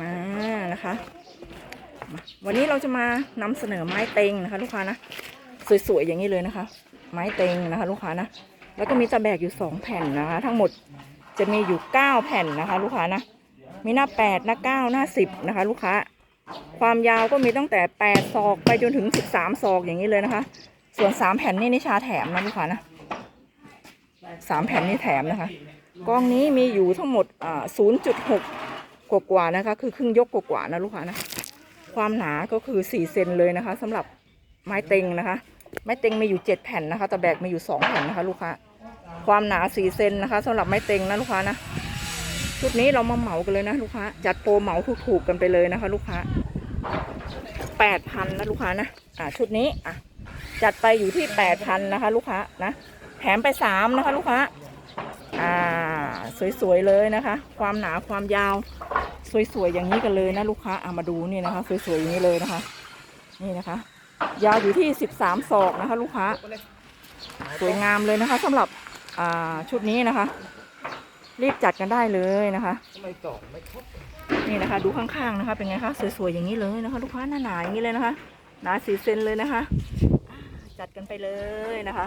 มานะคะ วันนี้เราจะมานำเสนอไม้เต็งนะคะ ลูกค้านะสวยๆอย่างนี้เลยนะคะ ไม้เต็งนะคะ ลูกค้านะแล้วก็มีตะแบกอยู่สองแผ่นนะคะ ทั้งหมดจะมีอยู่เก้าแผ่นนะคะ ลูกค้านะมีหน้าแปดหน้าเก้าหน้าสิบนะคะ ลูกค้า ความยาวก็มีตั้งแต่แปดศอกไปจนถึงสิบสามศอกอย่างนี้เลยนะคะ ส่วนสามแผ่นนี่นิชาแถมนะลูกค้านะสามแผ่นนี่แถมนะคะกองนี้มีอยู่ทั้งหมดอ่า0.6กว่าก กว่าๆนะคะ คือครึ่งยกกว่ากว่าๆนะลูกค้านะ ความหนาก็คือ4เซนเลยนะคะสำหรับไม้เต็งนะคะ ไม้เต็งมีอยู่7แผ่นนะคะแต่แบกมีอยู่2แผ่นนะคะ ลูกค้า ความหนา4เซนนะคะสำหรับไม้เต็งนะลูกค้านะชุดนี้เรามาเหมากันเลยนะลูกค้า จัดโปรเหมาถูกๆกันไปเลยนะคะ ลูกค้า8,000นนะลูกค้านะอ่าชุดนี้อะจัดไปอยู่ที่8,000นนะคะ ลูกค้านะแถมไป3นะคะ ลูกค้าอ่า สวยๆเลยนะคะ ความหนาความยาว สวยๆอย่างนี้กันเลยนะลูกค้าเอามาดูนี่นะคะ สวยๆอย่างนี้เลยนะคะ นี่นะคะ ยาวอยู่ที่13ศอกนะคะ ลูกค้า สวยงามเลยนะคะสำหรับอ่าชุดนี้นะคะ รีบจัดกันได้เลยนะคะนี่นะคะ ดูข้างๆนะคะ เป็นไงคะสวยๆอย่างนี้เลยนะคะ ลูกค้าหนาๆอย่างนี้เลยนะคะ หนาสีเซนเลยนะคะ จัดกันไปเลยนะคะ